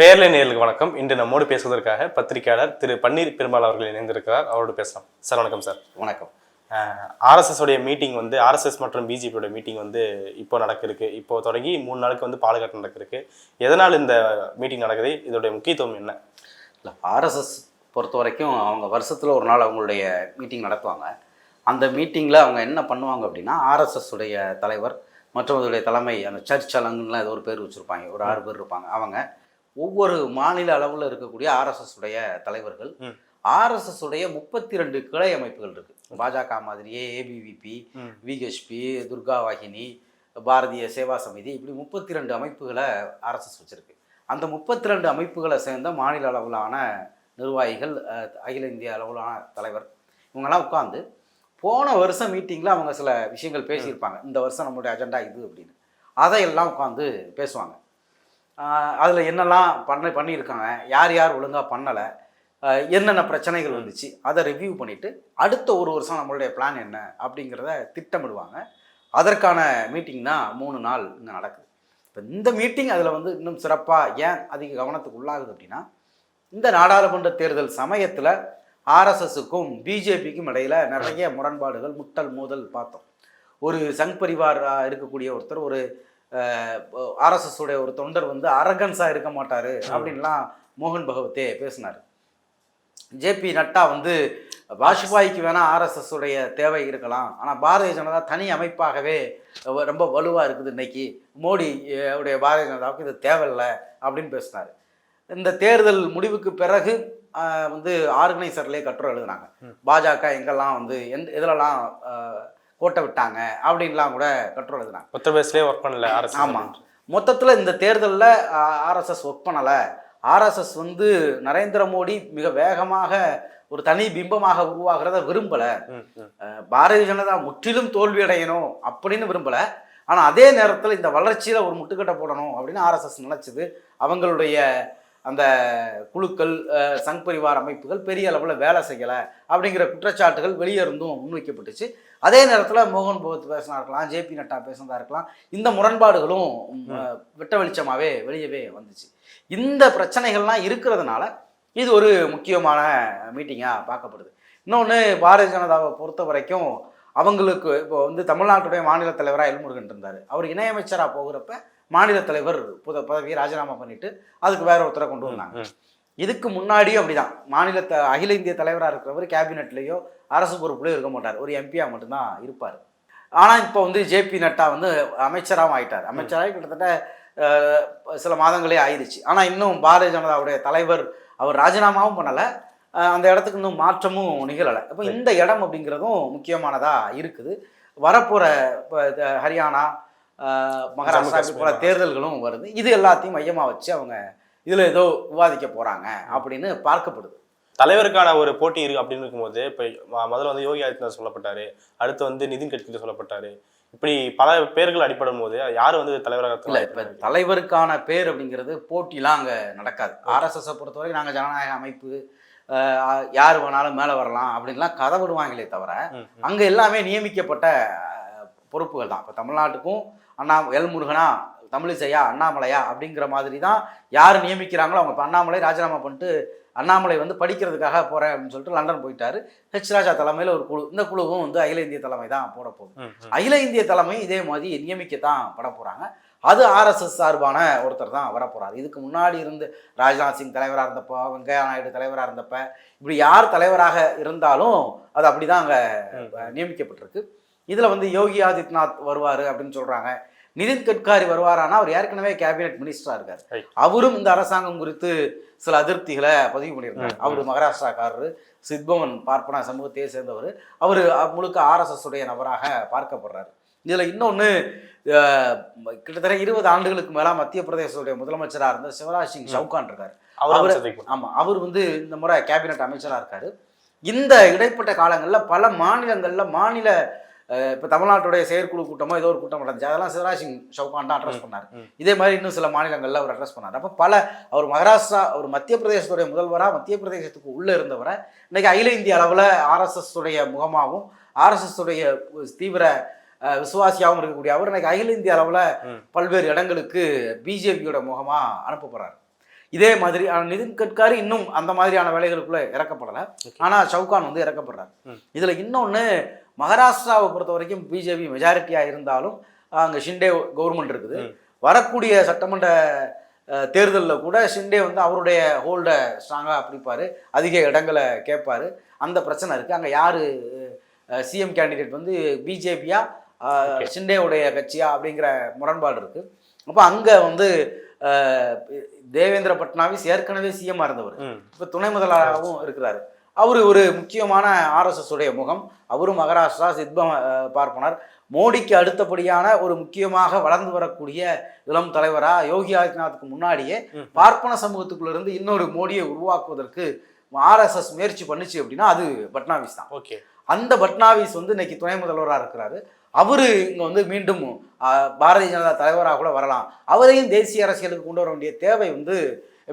பேர்ல நேர்களுக்கு வணக்கம். இன்று நம்மோடு பேசுவதற்காக பத்திரிகையாளர் திரு பன்னீர் பெருமாள் அவர்கள் இணைந்திருக்கிறார். அவரோடு பேசலாம். சார் வணக்கம் சார். வணக்கம். ஆர்எஸ்எஸ் உடைய மீட்டிங் வந்து ஆர்எஸ்எஸ் மற்றும் பிஜேபியோட மீட்டிங் வந்து இப்போ நடக்கிருக்கு. இப்போ தொடங்கி மூணு நாளுக்கு வந்து பாலகாட்டு நடக்கிருக்கு. எதனால் இந்த மீட்டிங் நடக்குது? இதோடைய முக்கியத்துவம் என்ன? இல்லை ஆர்எஸ்எஸ் பொறுத்த வரைக்கும் அவங்க வருஷத்தில் ஒரு நாள் அவங்களுடைய மீட்டிங் நடத்துவாங்க. அந்த மீட்டிங்கில் அவங்க என்ன பண்ணுவாங்க அப்படின்னா ஆர்எஸ்எஸ் உடைய தலைவர் மற்றும் அதோடைய தலைமை அந்த சர்ச் அலங்குலாம் ஏதோ ஒரு பேர் வச்சுருப்பாங்க. ஒரு ஆறு பேர் இருப்பாங்க. அவங்க ஒவ்வொரு மாநில அளவில் இருக்கக்கூடிய ஆர்எஸ்எஸ் உடைய தலைவர்கள். ஆர்எஸ்எஸ் உடைய முப்பத்தி ரெண்டு கிளை அமைப்புகள் இருக்கு. பாஜக மாதிரியே ஏபிவிபி. விஹெச்பி துர்கா வாகினி பாரதிய சேவா சமிதி இப்படி முப்பத்தி ரெண்டு அமைப்புகளை ஆர்எஸ்எஸ் வச்சிருக்கு. அந்த முப்பத்தி ரெண்டு அமைப்புகளை சேர்ந்த மாநில அளவிலான நிர்வாகிகள் அகில இந்திய அளவிலான தலைவர் இவங்கெல்லாம் உட்காந்து போன வருஷம் மீட்டிங்கில் அவங்க சில விஷயங்கள் பேசியிருப்பாங்க. இந்த வருஷம் நம்மளுடைய அஜெண்டா இது அப்படின்னு. அதையெல்லாம் உட்காந்து பேசுவாங்க. அதில் என்னெல்லாம் பண்ண பண்ணியிருக்காங்க யார் யார் ஒழுங்காக பண்ணலை என்னென்ன பிரச்சனைகள் வந்துச்சு அதை ரிவ்யூ பண்ணிவிட்டு அடுத்த ஒரு வருஷம் நம்மளுடைய பிளான் என்ன அப்படிங்கிறத திட்டமிடுவாங்க. அதற்கான மீட்டிங் தான் மூணு நாள் இங்கே நடக்குது. இப்போ இந்த மீட்டிங் அதில் வந்து இன்னும் சிறப்பாக ஏன் அதிக கவனத்துக்கு உள்ளாகுது அப்படின்னா இந்த நாடாளுமன்ற தேர்தல் சமயத்தில் ஆர்எஸ்எஸுக்கும் பிஜேபிக்கும் இடையில நிறைய முரண்பாடுகள் முட்டல் மோதல் பார்த்தோம். ஒரு சங் பரிவாராக இருக்கக்கூடிய ஒருத்தர் ஒரு ஆர்எஸ்எஸ் உடைய ஒரு தொண்டர் வந்து அரகன்ஸாக இருக்க மாட்டாரு அப்படின்லாம் மோகன் பகவத்தே பேசினார். ஜேபி நட்டா வந்து வாஜ்பாய்க்கு வேணா ஆர்எஸ்எஸ் உடைய தேவை இருக்கலாம். ஆனால் பாரதிய ஜனதா தனி அமைப்பாகவே ரொம்ப வலுவாக இருக்குது இன்னைக்கு. மோடி உடைய பாரதிய ஜனதாவுக்கு இது தேவையில்லை அப்படின்னு பேசினார். இந்த தேர்தல் முடிவுக்கு பிறகு வந்து ஆர்கனைசர்லேயே கட்டுரை எழுதுனாங்க. பாஜக எங்கெல்லாம் வந்து எந்த இதிலலாம் கோட்டை விட்டாங்க அப்படின்லாம் கூட கட்டுரை எழுதுனாங்க. உத்தரப்பிரதேசிலே ஒர்க் பண்ணல ஆர்எஸ்எஸ் ஆமாம் மொத்தத்தில் இந்த தேர்தலில் ஆர்எஸ்எஸ் ஒர்க் பண்ணலை. ஆர்எஸ்எஸ் வந்து நரேந்திர மோடி மிக வேகமாக ஒரு தனி பிம்பமாக உருவாகிறத விரும்பலை. பாரதிய ஜனதா முற்றிலும் தோல்வி அடையணும் அப்படின்னு விரும்பலை. ஆனால் அதே நேரத்தில் இந்த வளர்ச்சியில் ஒரு முட்டுக்கட்டை போடணும் அப்படின்னு ஆர்எஸ்எஸ் நினச்சிது அவங்களுடைய அந்த குழுக்கள் சங் பரிவார் அமைப்புகள் பெரிய அளவில் வேலை செய்யலை அப்படிங்கிற குற்றச்சாட்டுகள் வெளியே இருந்தும் முன்வைக்கப்பட்டுச்சு. அதே நேரத்தில் மோகன் பகவத் பேசினா இருக்கலாம் ஜேபி நட்டா பேசினதா இருக்கலாம் இந்த முரண்பாடுகளும் வெட்ட வெளிச்சமாகவே வெளியவே வந்துச்சு. இந்த பிரச்சனைகள்லாம் இருக்கிறதுனால இது ஒரு முக்கியமான மீட்டிங்காக பார்க்கப்படுது. இன்னொன்று பாரதிய ஜனதாவை பொறுத்த வரைக்கும் அவங்களுக்கு இப்போ வந்து தமிழ்நாட்டுடைய மாநில தலைவராக எல்முருகன் இருந்தார். அவர் இணையமைச்சராக போகிறப்ப மாநில தலைவர் புத பதவியை ராஜினாமா பண்ணிட்டு அதுக்கு வேற ஒருத்தரை கொண்டு வந்தாங்க. இதுக்கு முன்னாடியும் அப்படிதான். மாநில த அகில இந்திய தலைவராக இருக்கிறவர் கேபினெட்லேயோ அரசு பொறுப்புலையோ இருக்க மாட்டார். ஒரு எம்பியாக மட்டும்தான் இருப்பார். ஆனால் இப்போ வந்து ஜேபி நட்டா வந்து அமைச்சராகவும் ஆயிட்டார். அமைச்சராகி கிட்டத்தட்ட சில மாதங்களே ஆயிடுச்சு ஆனால் இன்னும் பாரதிய ஜனதாவுடைய தலைவர் அவர் ராஜினாமாவும் பண்ணலை. அந்த இடத்துக்கு இன்னும் மாற்றமும் நிகழலை. அப்போ இந்த இடம் அப்படிங்கிறதும் முக்கியமானதாக இருக்குது. வரப்போகிற இப்போ ஹரியானா மகாராஷ்டிரா போல. தேர்தல்களும் வருது. இது எல்லாத்தையும் மையமாக வச்சு அவங்க இதில் ஏதோ விவாதிக்க போகிறாங்க அப்படின்னு பார்க்கப்படுது. தலைவருக்கான ஒரு போட்டி இருக்கு அப்படின்னு இருக்கும்போது இப்போ முதல்ல வந்து யோகி ஆதித்யநாத் சொல்லப்பட்டாரு. அடுத்து வந்து நிதின் கட்கரி சொல்லப்பட்டாரு. இப்படி பல பேர்கள் அடிப்படும் போது யார் வந்து தலைவராக இல்லை இப்போ தலைவருக்கான பேர் அப்படிங்கிறது போட்டிலாம் அங்கே நடக்காது. ஆர்எஸ்எஸை பொறுத்தவரைக்கும் நாங்கள் ஜனநாயக அமைப்பு யார் வேணாலும் மேலே வரலாம் அப்படின்லாம் கதை விடுவாங்களே தவிர. அங்கே எல்லாமே நியமிக்கப்பட்ட பொறுப்புகள் தான். இப்போ தமிழ்நாட்டுக்கும் அண்ணா எல் முருகனா தமிழிசையா அண்ணாமலையா அப்படிங்கிற மாதிரி தான் யார் நியமிக்கிறாங்களோ அவங்க இப்போ அண்ணாமலை ராஜினாமா பண்ணிட்டு அண்ணாமலை வந்து படிக்கிறதுக்காக போகிறேன் அப்படின்னு சொல்லிட்டு லண்டன் போயிட்டாரு. ஹெச் ராஜா தலைமையில் ஒரு குழு இந்த குழுவும் வந்து அகில இந்திய தலைமை தான் போட போகுது. அகில இந்திய தலைமை இதே மாதிரி நியமிக்கத்தான் பட போகிறாங்க அது ஆர்எஸ்எஸ் சார்பான ஒருத்தர் தான் வரப்போறாரு இதுக்கு முன்னாடி இருந்து ராஜ்நாத் சிங் தலைவராக இருந்தப்போ வெங்கையா நாயுடு தலைவராக இருந்தப்ப இப்படி யார் தலைவராக இருந்தாலும் அது அப்படி தான் அங்கே. நியமிக்கப்பட்டிருக்கு. இதில் வந்து யோகி ஆதித்யநாத் வருவார் அப்படின்னு சொல்கிறாங்க நிதின் கட்காரி வருவாரானா? அவர் ஏற்கனவே கேபினெட் மினிஸ்டராக இருக்கார். அவரும் இந்த அரசாங்கம் குறித்து சில அதிருப்திகளை பதிவு பண்ணியிருக்காரு. அவர் மகாராஷ்டிராக்காரரு சித்பவன் பார்ப்பன சமூகத்தையே சேர்ந்தவர். அவர் முழுக்க ஆர்எஸ்எஸ் உடைய நபராக பார்க்கப்படுறாரு. இதில் இன்னொன்று கிட்டத்தட்ட இருபது ஆண்டுகளுக்கு மேலே மத்திய பிரதேசத்துடைய முதலமைச்சராக இருந்த சிவராஜ் சிங் சவுகான் இருக்கார். அவரு-. ஆமாம் அவர் வந்து இந்த முறை கேபினட் அமைச்சராக இருக்காரு. இந்த இடைப்பட்ட காலங்களில் பல மாநிலங்களில் மாநில இப்போ தமிழ்நாட்டுடைய செயற்குழு கூட்டமோ ஏதோ ஒரு கூட்டம் நடந்துச்சு. அதெல்லாம் சிவராஜ் சிங் சவுகான் தான் அட்ரஸ் பண்ணார். இதே மாதிரி இன்னும் சில மாநிலங்களில் அவர் அட்ரஸ் பண்ணார். அப்போ பல அவர் மகாராஷ்டிரா அவர் மத்திய பிரதேசத்துடைய முதல்வராக மத்திய பிரதேசத்துக்கு உள்ளே இருந்தவரை இன்னைக்கு அகில இந்திய அளவில் ஆர்எஸ்எஸ் உடைய முகமாகவும் ஆர்எஸ்எஸ் உடைய தீவிர விசுவாசியாகவும் இருக்கக்கூடிய அவர் இன்னைக்கு அகில இந்திய அளவில். பல்வேறு இடங்களுக்கு பிஜேபியோட முகமாக அனுப்பப்படுறார். இதே மாதிரி நிதின் கட்காரி இன்னும் அந்த மாதிரியான வேலைகளுக்குள்ள இறக்கப்படலை. ஆனால் சவுகான் வந்து இறக்கப்படுறாரு. இதுல இன்னொன்னு மகாராஷ்டிராவை பொறுத்த வரைக்கும் பிஜேபி மெஜாரிட்டியா இருந்தாலும் அங்க ஷிண்டே கவர்மெண்ட் இருக்குது. வரக்கூடிய சட்டமன்ற தேர்தலில் கூட ஷிண்டே வந்து அவருடைய ஹோல்டை ஸ்ட்ராங்காக பிடிப்பாரு. அதிக இடங்களை கேட்பாரு. அந்த பிரச்சனை இருக்குது அங்கே யார் சிஎம் கேண்டிடேட் வந்து பிஜேபியா. ஷிண்டேவுடைய கட்சியா அப்படிங்கிற முரண்பாடு இருக்குது அப்போ அங்கே வந்து தேவேந்திர பட்னாவிஸ் ஏற்கனவே சிஎம்மாக இருந்தவர். இப்போ துணை முதல்வராகவும் இருக்கிறாரு. அவர் ஒரு முக்கியமான ஆர்எஸ்எஸ் உடைய முகம். அவரும் மகாராஷ்டிரா சித்ப பார்ப்பனர். மோடிக்கு அடுத்தபடியான ஒரு முக்கியமாக வளர்ந்து வரக்கூடிய இளம் தலைவரா யோகி ஆதித்யநாத்துக்கு முன்னாடியே. பார்ப்பன சமூகத்துக்குள்ள இருந்து இன்னொரு மோடியை உருவாக்குவதற்கு ஆர்எஸ்எஸ் முயற்சி பண்ணுச்சு அப்படின்னா அது பட்னாவிஸ் தான். ஓகே. அந்த பட்னாவிஸ் வந்து இன்னைக்கு துணை முதல்வராக இருக்கிறாரு. அவரு இங்க வந்து மீண்டும் பாரதிய ஜனதா தலைவராக கூட வரலாம். அவரையும் தேசிய அரசியலுக்கு கொண்டு வர வேண்டிய தேவை வந்து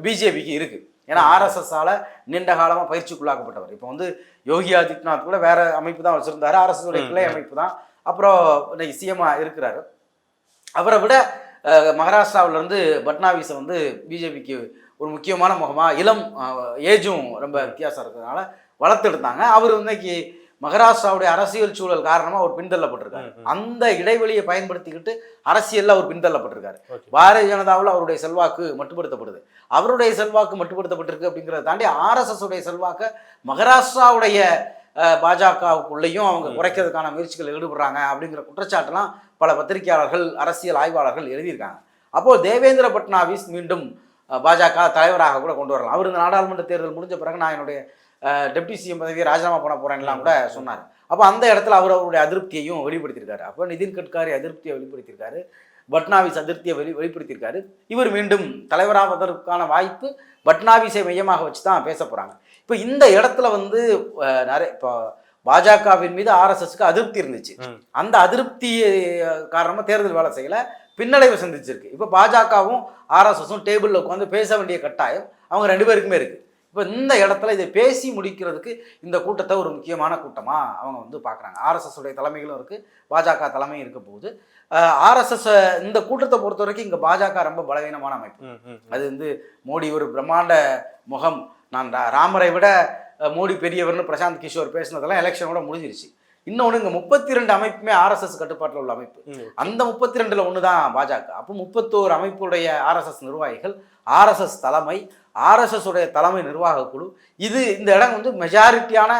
பிஜேபிக்கு இருக்கு. ஏன்னா ஆர்எஸ்எஸ்ஸால நீண்ட காலமா பயிற்சிக்குள்ளாக்கப்பட்டவர். இப்போ வந்து யோகி ஆதித்யநாத் கூட வேற அமைப்பு தான் வச்சிருந்தாரு. ஆர்எஸ்எஸ் உடைய கிளை. அமைப்பு தான். அப்புறம் இன்னைக்கு சிஎம்மா இருக்கிறாரு. அவரை விட அஹ், மகாராஷ்டிராவுல இருந்து பட்னாவிஸை வந்து பிஜேபிக்கு ஒரு முக்கியமான முகமா இளம் ஏஜும் ரொம்ப வித்தியாசம் இருக்கிறதுனால வளர்த்தெடுத்தாங்க. அவர் இன்னைக்கு மகாராஷ்டிராவுடைய அரசியல் சூழல் காரணமா அவர் பின்தள்ளப்பட்டிருக்காரு. அந்த இடைவெளியை பயன்படுத்திக்கிட்டு அரசியல்ல அவர் பின்தள்ளப்பட்டிருக்காரு. பாரதிய ஜனதாவில் அவருடைய செல்வாக்கு மட்டுப்படுத்தப்படுது. அவருடைய செல்வாக்கு மட்டுப்படுத்தப்பட்டிருக்கு அப்படிங்கிறத தாண்டி ஆர்எஸ்எஸ் உடைய செல்வாக்க மகாராஷ்டிராவுடைய பாஜகவுக்குள்ளேயும் அவங்க. குறைக்கிறதுக்கான முயற்சிகள் ஈடுபடுறாங்க அப்படிங்கிற குற்றச்சாட்டெல்லாம் பல பத்திரிகையாளர்கள் அரசியல் ஆய்வாளர்கள் எழுதியிருக்காங்க. அப்போ தேவேந்திர பட்னாவிஸ் மீண்டும் பாஜக தலைவராக கூட கொண்டு வரலாம். அவர் இந்த நாடாளுமன்ற தேர்தல் முடிஞ்ச பிறகு நான் என்னுடைய டெப்டி சிஎம் பதவியை ராஜினாமா பண்ண போறேன்லாம் கூட சொன்னார். அப்போ அந்த இடத்துல அவர் அவருடைய அதிருப்தியையும் வெளிப்படுத்தியிருக்காரு. அப்போ நிதின் கட்காரி அதிருப்தியை வெளிப்படுத்தியிருக்காரு. பட்னாவிஸ் அதிருப்தியை வெளி வெளிப்படுத்தியிருக்காரு. இவர் மீண்டும் தலைவராவதற்கான வாய்ப்பு பட்னாவிஸை மையமாக வச்சு தான் பேச போகிறாங்க இப்போ இந்த இடத்துல வந்து நிறைய இப்போ பாஜகவின் மீது ஆர்எஸ்எஸ்க்கு அதிருப்தி இருந்துச்சு. அந்த அதிருப்தி காரணமாக தேர்தல் வேலை செய்யல பின்னடைவை சந்திச்சிருக்கு. இப்போ பாஜகவும் ஆர்எஸ்எஸும் டேபிளில் உட்காந்து பேச வேண்டிய கட்டாயம் அவங்க ரெண்டு பேருக்குமே இருக்கு. இப்போ இந்த இடத்துல இதை பேசி முடிக்கிறதுக்கு இந்த கூட்டத்தை ஒரு முக்கியமான கூட்டமாக அவங்க வந்து பார்க்குறாங்க ஆர்எஸ்எஸ் உடைய தலைமைகளும் இருக்குது பாஜக தலைமையும் இருக்க போகுது. ஆர்எஸ்எஸ் இந்த கூட்டத்தை பொறுத்த வரைக்கும் இங்கே பாஜக ரொம்ப பலவீனமான அமைப்பு. அது வந்து மோடி ஒரு பிரம்மாண்ட முகம். நான் ராமரை விட மோடி பெரியவர்னு பிரசாந்த் கிஷோர் பேசினதெல்லாம் எலெக்ஷனோட முடிஞ்சிருச்சு. இன்னொன்று இங்கே முப்பத்தி ரெண்டு அமைப்புமே ஆர்எஸ்எஸ் கட்டுப்பாட்டில் உள்ள அமைப்பு. அந்த முப்பத்தி ரெண்டுல ஒன்று தான் பாஜக. அப்போ முப்பத்தோரு அமைப்புடைய ஆர்எஸ்எஸ் நிர்வாகிகள் ஆர்எஸ்எஸ் தலைமை ஆர்எஸ்எஸ் உடைய தலைமை நிர்வாக குழு இது இந்த இடம் வந்து மெஜாரிட்டியான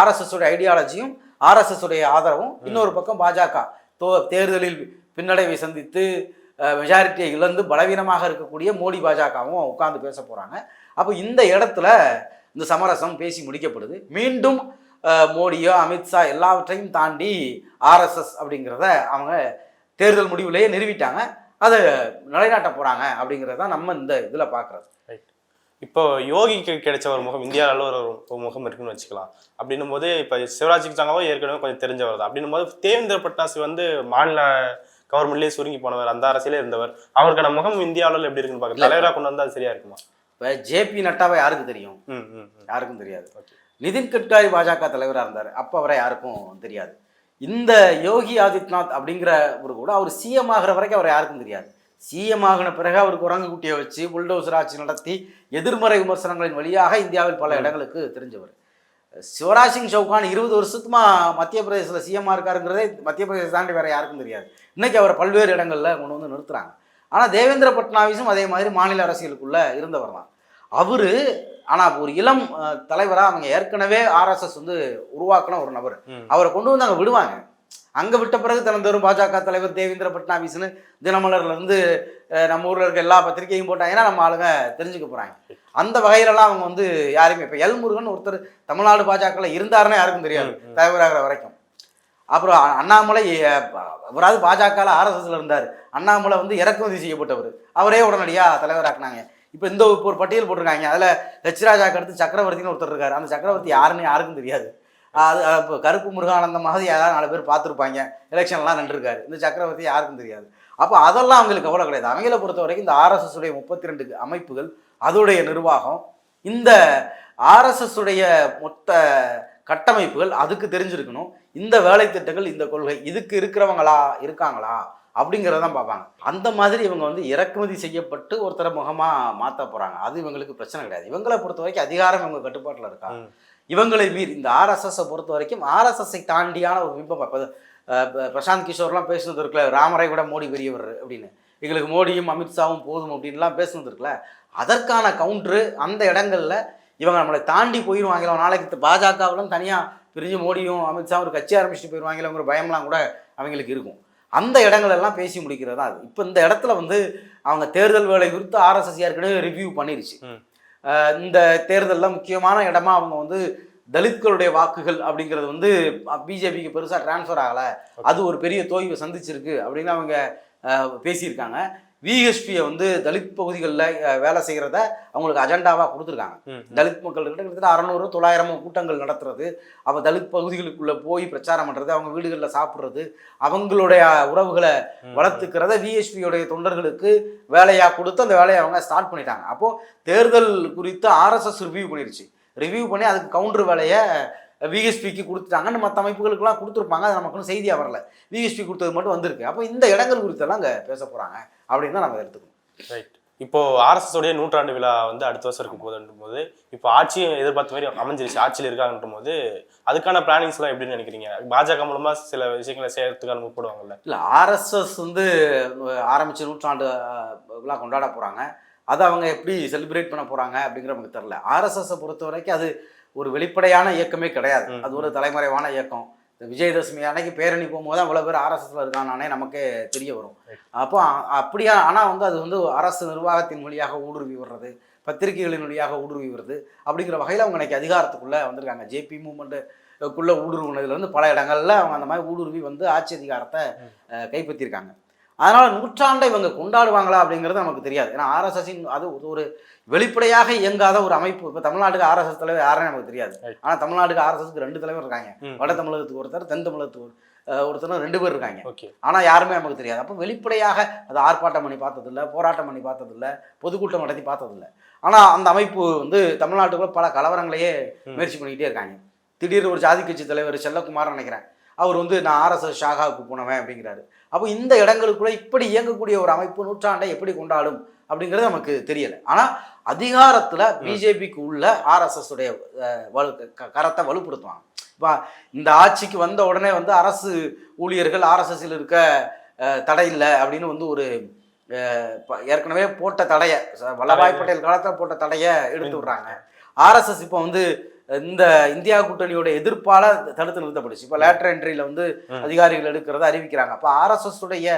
ஆர்எஸ்எஸ் உடைய ஐடியாலஜியும் ஆர்எஸ்எஸ் உடைய ஆதரவும் இன்னொரு பக்கம் பாஜக தோ தேர்தலில் பின்னடைவை சந்தித்து மெஜாரிட்டியை இழந்து பலவீனமாக இருக்கக்கூடிய மோடி பாஜகவும் உட்கார்ந்து பேச போறாங்க. அப்போ இந்த இடத்துல இந்த சமரசம் பேசி முடிக்கப்படுது. மீண்டும் மோடியோ அமித்ஷா எல்லாவற்றையும் தாண்டி ஆர்எஸ்எஸ் அப்படிங்கிறத அவங்க தேர்தல் முடிவுலேயே நிறுவிட்டாங்க. அதை நிலைநாட்ட போறாங்க அப்படிங்கிறத நம்ம இந்த இதில் பார்க்குறது இப்போ யோகிக்கு கிடைச்ச ஒரு முகம் இந்தியாவில் ஒரு ஒரு முகம் இருக்குன்னு வச்சுக்கலாம். அப்படின்னும் போது இப்போ சிவராஜ் சங்காவோ ஏற்கனவே கொஞ்சம் தெரிஞ்சவர் தான். அப்படின்னும் போது தேவேந்திர பட்னாஸ் வந்து மாநில கவர்மெண்ட்லேயே சுருங்கி போனவர் அந்த அரசியலே இருந்தவர். அவருக்கான முகம் இந்திய அளவில் எப்படி இருக்குன்னு பார்க்க தலைவராக கொண்டு வந்தா அது சரியா இருக்குமா? இப்போ ஜேபி நட்டாவை யாருக்கு தெரியும். யாருக்கும் தெரியாது. நிதின் கட்காரி பாஜக தலைவராக இருந்தார். அப்போ அவரை யாருக்கும் தெரியாது. இந்த யோகி ஆதித்யநாத் அப்படிங்கிற ஒரு கூட அவர் சிஎம் ஆகிற வரைக்கும் அவர் யாருக்கும் தெரியாது. சிஎம் ஆகின பிறகு அவருக்கு குரங்கு குட்டியை வச்சு புல்டோசர் ஆட்சி நடத்தி எதிர்மறை விமர்சனங்களின் வழியாக இந்தியாவில் பல இடங்களுக்கு தெரிஞ்சவர். சிவராஜ் சிங் சௌகான் இருபது வருஷத்துமா மத்திய பிரதேசத்தில் சிஎம்மாக இருக்காருங்கிறதே மத்திய பிரதேசம் தாண்டி வேறு யாருக்கும் தெரியாது. இன்றைக்கி அவரை பல்வேறு இடங்களில் கொண்டு வந்து நிறுத்துகிறாங்க ஆனால் தேவேந்திர பட்னாவிஸும் அதே மாதிரி மாநில அரசியலுக்குள்ளே இருந்தவர் தான். அவர் ஆனால் ஒரு இளம் தலைவராக அவங்க ஏற்கனவே ஆர்எஸ்எஸ் வந்து உருவாக்கின ஒரு நபர். அவரை கொண்டு வந்து அங்கே விடுவாங்க. அங்கே விட்ட பிறகு தினந்தோறும் பாஜக தலைவர் தேவேந்திர பட்னாவிஸ்னு தினமலர்ல இருந்து அஹ், நம்ம ஊரில் இருக்க எல்லா பத்திரிகையும் போட்டாங்கன்னா நம்ம ஆளுங்க தெரிஞ்சுக்க போகிறாங்க அந்த வகையிலலாம் அவங்க வந்து யாருமே இப்போ எல் முருகன் ஒருத்தர் தமிழ்நாடு பாஜகவில் இருந்தாருன்னு யாருக்கும் தெரியாது. தலைவராகிற வரைக்கும். அப்புறம் அண்ணாமலை அவராவது பாஜகவில் ஆர்எஸ்எஸ்ல இருந்தார். அண்ணாமலை வந்து இறக்குமதி செய்யப்பட்டவர். அவரே உடனடியாக தலைவராக்குனாங்க. இப்போ இந்த இப்போ ஒரு பட்டியல் போட்டிருக்காங்க. அதில் ஹெச் அடுத்து சக்கரவர்த்தின்னு ஒருத்தர் இருக்காரு. அந்த சக்கரவர்த்தி யாருன்னு யாருக்கும் தெரியாது. அது அது இப்போ கருப்பு முருகானந்த மாதிரி யாராவது நாலு பேர் பார்த்துருப்பாங்க. எலெக்ஷன்லாம் நின்றுருக்காரு. இந்த சக்கரவர்த்தி யாருக்கும் தெரியாது. அப்போ அதெல்லாம் அவங்களுக்கு கவலை கிடையாது. அவங்கள பொறுத்த வரைக்கும் இந்த ஆர்எஸ்எஸ் உடைய முப்பத்தி ரெண்டு அமைப்புகள் அதோடைய நிர்வாகம் இந்த ஆர்எஸ்எஸ் உடைய மொத்த கட்டமைப்புகள் அதுக்கு தெரிஞ்சிருக்கணும். இந்த வேலை திட்டங்கள் இந்த கொள்கை இதுக்கு இருக்கிறவங்களா இருக்காங்களா? அப்படிங்கிறத தான் பார்ப்பாங்க. அந்த மாதிரி இவங்க வந்து இறக்குமதி செய்யப்பட்டு ஒருத்தரை முகமாக மாற்ற போகிறாங்க அது இவங்களுக்கு பிரச்சனை கிடையாது. இவங்களை பொறுத்த வரைக்கும் அதிகாரம் இவங்க கட்டுப்பாட்டில் இருக்கா. இவங்களை மீறி இந்த ஆர்எஸ்எஸ்ஸை பொறுத்த வரைக்கும் ஆர்எஸ்எஸ்ஸை தாண்டியான ஒரு பிம்பம் இப்போ பிரசாந்த் கிஷோர்லாம் பேசுனது இருக்குல்ல ராமரை விட மோடி பெரியவர் அப்படின்னு. எங்களுக்கு மோடியும் அமித்ஷாவும் போதும் அப்படின்லாம் பேசுனது இருக்குல்ல. அதற்கான கவுண்ட்ரு அந்த இடங்கள்ல இவங்க நம்மளை தாண்டி போயிடுவாங்களோ நாளைக்கு பாஜகவிலும் தனியாக பிரிஞ்சு மோடியும் அமித்ஷாவும் ஒரு கட்சி ஆரம்பிச்சுட்டு போயிடுவாங்களோங்கிற பயம்லாம் கூட அவங்களுக்கு இருக்கும். அந்த இடங்கள் எல்லாம் பேசி முடிக்கிறது தான் அது. இப்போ இந்த இடத்துல வந்து அவங்க தேர்தல் வேலை குறித்து ஆர்எஸ்எஸ் ஏற்கனவே ரிவ்யூ பண்ணிருச்சு. இந்த தேர்தலில் முக்கியமான இடமா அவங்க வந்து தலித்களுடைய வாக்குகள் அப்படிங்கிறது வந்து பிஜேபிக்கு பெருசாக டிரான்ஸ்ஃபர் ஆகலை. அது ஒரு பெரிய தோய்வை சந்திச்சிருக்கு அப்படின்னு அவங்க பேசியிருக்காங்க. விஎஸ்பியை வந்து தலித் பகுதிகளில் வேலை செய்கிறத அவங்களுக்கு அஜெண்டாவாக கொடுத்துருக்காங்க. தலித் மக்கள்கிட்ட கிட்டத்தட்ட அறநூறு தொள்ளாயிரமோ கூட்டங்கள் நடத்துறது அவ தலித் பகுதிகளுக்குள்ள போய் பிரச்சாரம் பண்றது அவங்க வீடுகளில் சாப்பிட்றது அவங்களுடைய உறவுகளை. வளர்த்துக்கிறத விஎஸ்பியோடைய தொண்டர்களுக்கு வேலையாக கொடுத்து அந்த வேலையை அவங்க ஸ்டார்ட் பண்ணிட்டாங்க அப்போ தேர்தல் குறித்து ஆர்எஸ்எஸ் ரிவ்யூ பண்ணிருச்சு ரிவ்யூ பண்ணி அதுக்கு கவுண்டர் வேலையை விஎஸ்பிக்கு கொடுத்துட்டாங்கன்னு மற்ற அமைப்புகளுக்கெல்லாம் கொடுத்துருப்பாங்க. அது நமக்கு ஒன்றும் செய்தியாக வரல. விஎஸ்பி கொடுத்தது மட்டும் வந்திருக்கு. அப்போ இந்த இடங்கள் குறித்தெல்லாம் அங்கே பேச போகிறாங்க அப்படின்னு தான் நம்ம எடுத்துக்கணும். ரைட் இப்போ ஆர்எஸ்எஸ் உடைய நூற்றாண்டு விழா வந்து அடுத்த வருஷம் இருக்க போதுன்றும் போது இப்போ ஆட்சியும் எதிர்பார்த்த மாதிரி அமைஞ்சிருச்சு. ஆட்சியில் இருக்காங்கன்றும் போது அதுக்கான பிளானிங்ஸ் எல்லாம் எப்படின்னு நினைக்கிறீங்க? பாஜக மூலமா சில விஷயங்களை செய்யறதுக்கான முற்படுவாங்கல்ல இல்லை ஆர்எஸ்எஸ் வந்து ஆரம்பிச்ச நூற்றாண்டு விழா கொண்டாட போகிறாங்க அதை அவங்க எப்படி செலிப்ரேட் பண்ண போகிறாங்க அப்படிங்கிற நமக்கு தெரில ஆர்எஸ்எஸ்ஸை பொறுத்த வரைக்கும் அது ஒரு வெளிப்படையான இயக்கமே கிடையாது. அது ஒரு தலைமறைவான இயக்கம். இந்த விஜயதசமி அன்னைக்கு பேரணி போகும்போது தான் இவ்வளோ பேர் ஆர்எஸ்எஸ்ல இருக்கானானே நமக்கே தெரிய வரும். அப்போ அப்படியா ஆனால் வந்து அது வந்து அரசு நிர்வாகத்தின் வழியாக ஊடுருவி வர்றது பத்திரிகைகளின் வழியாக ஊடுருவி வருது அப்படிங்கிற வகையில் அவங்க இன்னைக்கு அதிகாரத்துக்குள்ளே வந்திருக்காங்க. ஜேபி மூமெண்ட்டுக்குள்ளே ஊடுருவினதுலேருந்து பல இடங்கள்ல அவங்க அந்த மாதிரி ஊடுருவி வந்து ஆட்சி அதிகாரத்தை கைப்பற்றியிருக்காங்க. அதனால நூற்றாண்டை இவங்க கொண்டாடுவாங்களா அப்படிங்கிறது நமக்கு தெரியாது. ஏன்னா ஆர்எஸ்எஸ்ஸின் அது ஒரு- வெளிப்படையாக இயங்காத ஒரு அமைப்பு. இப்போ தமிழ்நாட்டுக்கு ஆர்எஸ்எஸ் தலைவர் யாருன்னு நமக்கு தெரியாது. ஆனால் தமிழ்நாட்டுக்கு ஆர்எஸ்எஸ்க்கு ரெண்டு தலைவர் இருக்காங்க. வட தமிழகத்துக்கு ஒருத்தர் தென் தமிழகத்துக்கு ஒருத்தர் ரெண்டு பேர் இருக்காங்க. ஆனால் யாருமே நமக்கு தெரியாது. அப்போ வெளிப்படையாக அது ஆர்ப்பாட்டம் பண்ணி பார்த்ததில்ல போராட்டம் பண்ணி பார்த்ததில்ல பொதுக்கூட்டம் நடத்தி பார்த்ததில்ல. ஆனால் அந்த அமைப்பு வந்து தமிழ்நாட்டுக்குள்ள பல கலவரங்களையே. முயற்சி பண்ணிக்கிட்டே இருக்காங்க. திடீர்னு ஒரு ஜாதி கட்சி தலைவர் செல்லக்குமார் நினைக்கிறேன். அவர் வந்து நான் ஆர்எஸ்எஸ் ஷாகாவுக்கு போனவன் அப்படிங்கிறாரு. அப்போ இந்த இடங்களுக்குள்ள இப்படி இயங்கக்கூடிய ஒரு அமைப்பு நூற்றாண்டை எப்படி கொண்டாடும் அப்படிங்கிறது நமக்கு தெரியல. ஆனால் அதிகாரத்தில் பிஜேபிக்கு உள்ள ஆர்எஸ்எஸ் உடைய வலு கரத்தை வலுப்படுத்துவாங்க. இப்போ இந்த ஆட்சிக்கு வந்த உடனே வந்து அரசு ஊழியர்கள் ஆர்எஸ்எஸ்ஸில் இருக்க தடை இல்லை அப்படின்னு வந்து ஒரு ஏற்கனவே போட்ட தடையை வல்லபாய் பட்டேல் காலத்தில் போட்ட தடையை எடுத்து விடுறாங்க. ஆர்எஸ்எஸ் இப்போ வந்து இந்த இந்தியா கூட்டணியோட எதிர்ப்பால தடுத்து நிறுத்தப்படுச்சு இப்போ லேட்டர் என்ட்ரியில் வந்து. அதிகாரிகள் எடுக்கிறத அறிவிக்கிறாங்க. அப்போ ஆர்எஸ்எஸ் உடைய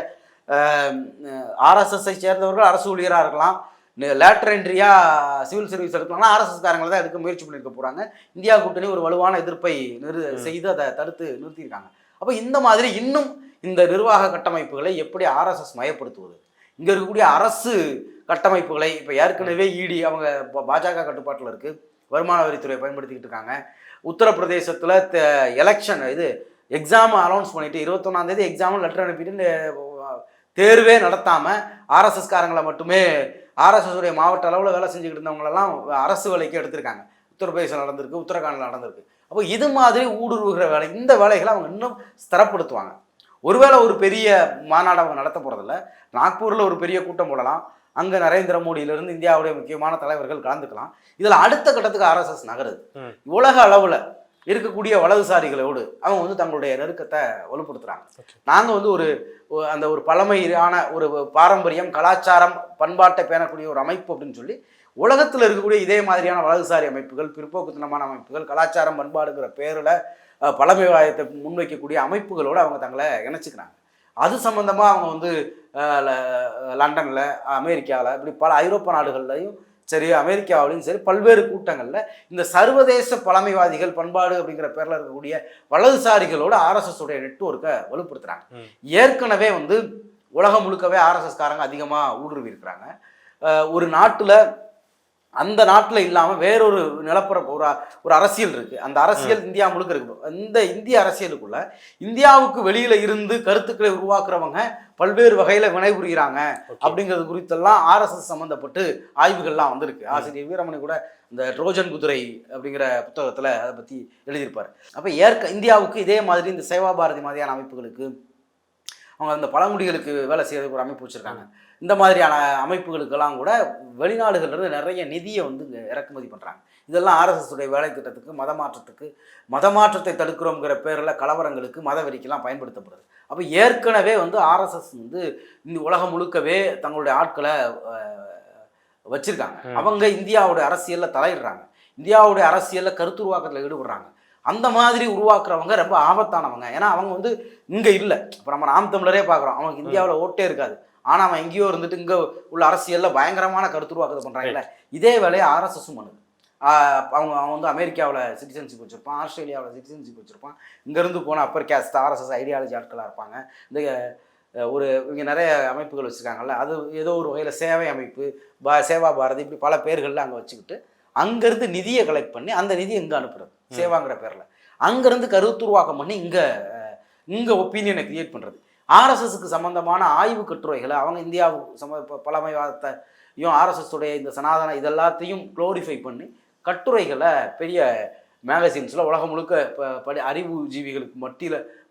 ஆர்எஸ்எஸ்ஐ சேர்ந்தவர்கள் அரசு ஊழியராக இருக்கலாம். லேட்டர் என்ட்ரியா சிவில் சர்வீஸ் எடுக்கலாம்னா ஆர்எஸ்எஸ் காரங்களை தான் எடுக்க முயற்சி பண்ணியிருக்க போகிறாங்க இந்தியா கூட்டணி ஒரு வலுவான எதிர்ப்பை நிறு. செய்து அதை தடுத்து நிறுத்தியிருக்காங்க. அப்போ இந்த மாதிரி இன்னும் இந்த நிர்வாக கட்டமைப்புகளை எப்படி ஆர்எஸ்எஸ் மயப்படுத்துவது? இங்கே இருக்கக்கூடிய அரசு கட்டமைப்புகளை இப்போ ஏற்கனவே இடி அவங்க ப- பாஜக கட்டுப்பாட்டில் இருக்குது வருமான வரித்துறையை பயன்படுத்திக்கிட்டு இருக்காங்க. உத்தரப்பிரதேசத்தில் எலெக்ஷன் இது எக்ஸாம் அனௌன்ஸ் பண்ணிட்டு இருபத்தொன்னாந்தேதி எக்ஸாமும் லெட்டர் அனுப்பிட்டு தேர்வே நடத்தாமல் ஆர்எஸ்எஸ்காரங்களை மட்டுமே ஆர்எஸ்எஸ் மாவட்ட அளவில் வேலை செஞ்சுக்கிட்டு இருந்தவங்களெல்லாம் அரசு வேலைக்கு எடுத்திருக்காங்க. உத்தரப்பிரதேசம் நடந்திருக்கு உத்தரகாண்டில் நடந்திருக்கு. அப்போ இது மாதிரி ஊடுருவுகிற வேலை இந்த வேலைகளை அவங்க இன்னும் ஸ்திரப்படுத்துவாங்க. ஒருவேளை ஒரு பெரிய மாநாடு அவங்க நடத்த போகிறதில்ல நாக்பூரில் ஒரு பெரிய கூட்டம் போடலாம். அங்கே நரேந்திர மோடியிலிருந்து இந்தியாவுடைய முக்கியமான தலைவர்கள் கலந்துக்கலாம் இதில் அடுத்த கட்டத்துக்கு ஆர்எஸ்எஸ் நகருது. உலக அளவில் இருக்கக்கூடிய வலதுசாரிகளோடு அவங்க வந்து தங்களுடைய நெருக்கத்தை வலுப்படுத்துகிறாங்க. நாங்கள் வந்து ஒரு அந்த ஒரு பழமையான ஒரு பாரம்பரியம் கலாச்சாரம் பண்பாட்டை பேணக்கூடிய ஒரு அமைப்பு அப்படின்னு சொல்லி உலகத்தில் இருக்கக்கூடிய இதே மாதிரியான வலதுசாரி அமைப்புகள் பிற்போக்குத்தனமான அமைப்புகள் கலாச்சாரம் பண்பாடுங்கிற பேரில் பழமைவாயத்தை முன்வைக்கக்கூடிய அமைப்புகளோடு அவங்க தங்களை இணைச்சிக்கிறாங்க அது சம்மந்தமாக அவங்க வந்து லண்டனில் அமெரிக்காவில் இப்படி பல ஐரோப்பா நாடுகள்லையும் சரி அமெரிக்காவிலையும் சரி பல்வேறு கூட்டங்களில் இந்த சர்வதேச பழமைவாதிகள் பண்பாடு அப்படிங்கிற பேரில் இருக்கக்கூடிய வலதுசாரிகளோட ஆர்எஸ்எஸ் உடைய நெட்வொர்க்கை வலுப்படுத்துகிறாங்க. ஏற்கனவே வந்து உலகம் முழுக்கவே ஆர்எஸ்எஸ் காரங்க அதிகமாக ஊடுருவி இருக்கிறாங்க ஒரு நாட்டில் அந்த நாட்டில் இல்லாமல் வேறொரு நிலப்பரப்பு ஒரு ஒரு அரசியல் இருக்கு. அந்த அரசியல் இந்தியா முழுக்க இருக்கு. இந்த இந்திய அரசியலுக்குள்ள இந்தியாவுக்கு வெளியில இருந்து கருத்துக்களை உருவாக்குறவங்க பல்வேறு வகையில வினைபுரிகிறாங்க. அப்படிங்கிறது குறித்தெல்லாம் ஆர்எஸ்எஸ் சம்மந்தப்பட்டு ஆய்வுகள்லாம் வந்திருக்கு. ஆசிரியர் வீரமணி கூட இந்த ட்ரோஜன் குதிரை அப்படிங்கிற புத்தகத்தில் அதை பற்றி எழுதியிருப்பார். அப்போ ஏற்க இந்தியாவுக்கு இதே மாதிரி இந்த சேவா பாரதி மாதிரியான அமைப்புகளுக்கு அவங்க அந்த பழங்குடிகளுக்கு வேலை செய்யறதுக்கு ஒரு அமைப்பு வச்சுருக்காங்க. இந்த மாதிரியான அமைப்புகளுக்கெல்லாம் கூட வெளிநாடுகள்ல இருந்து நிறைய நிதியை வந்து இங்கே இறக்குமதி பண்ணுறாங்க இதெல்லாம் ஆர்எஸ்எஸ் உடைய வேலை திட்டத்துக்கு மத மாற்றத்துக்கு மத மாற்றத்தை தடுக்கிறோங்கிற பேரில் கலவரங்களுக்கு மத வெறிக்கெல்லாம் பயன்படுத்தப்படுது. அப்போ ஏற்கனவே வந்து ஆர்எஸ்எஸ் வந்து இந்த உலகம் முழுக்கவே தங்களுடைய ஆட்களை வச்சிருக்காங்க. அவங்க இந்தியாவுடைய அரசியலில் தலையிடுறாங்க. இந்தியாவுடைய அரசியலில் கருத்துருவாக்கத்தில் ஈடுபடுறாங்க. அந்த மாதிரி உருவாக்குறவங்க ரொம்ப ஆபத்தானவங்க. ஏன்னா அவங்க வந்து இங்கே இல்லை. இப்போ நம்ம நாம் தமிழரே பார்க்குறோம். அவனுக்கு இந்தியாவில் ஓட்டே இருக்காது. ஆனால் அவன் எங்கேயோ இருந்துட்டு இங்கே உள்ள அரசியலில் பயங்கரமான கருத்துருவாக்கத்தை பண்ணுறாங்கல்ல இதே வேலையை ஆர்எஸ்எஸும் பண்ணுது. அவங்க அவன் வந்து அமெரிக்காவில் சிட்டிசன்ஷிப் வச்சுருப்பான் ஆஸ்திரேலியாவில் சிட்டிசன்ஷிப் வச்சுருப்பான். இங்கேருந்து போன அப்பர் கேஸ்ட் ஆர்எஸ்எஸ் ஐடியாலஜி ஆட்களாக இருப்பாங்க. இந்த ஒரு இங்கே நிறைய அமைப்புகள் வச்சுருக்காங்கல்ல. அது ஏதோ ஒரு வகையில் சேவை அமைப்பு பா சேவா பாரதி இப்படி பல பேர்களில் அங்கே வச்சுக்கிட்டு அங்கேருந்து நிதியை கலெக்ட் பண்ணி அந்த நிதியை இங்கே அனுப்புறது சேவாங்கிற பேரில். அங்கேருந்து கருத்துருவாக்கம் பண்ணி இங்கே இங்கே ஒப்பீனியனை கிரியேட் பண்ணுறது ஆர்எஸ்எஸ்க்கு சம்பந்தமான ஆய்வு கட்டுரைகளை அவங்க இந்தியாவுக்கு சம ப- பழமைவாதத்தையும் ஆர்எஸ்எஸ்ஸுடைய இந்த சனாதன இதெல்லாத்தையும் க்ளோரிஃபை பண்ணி கட்டுரைகளை பெரிய மேகசின்ஸில் உலகம் முழுக்க இப்போ படி அறிவு ஜீவிகளுக்கு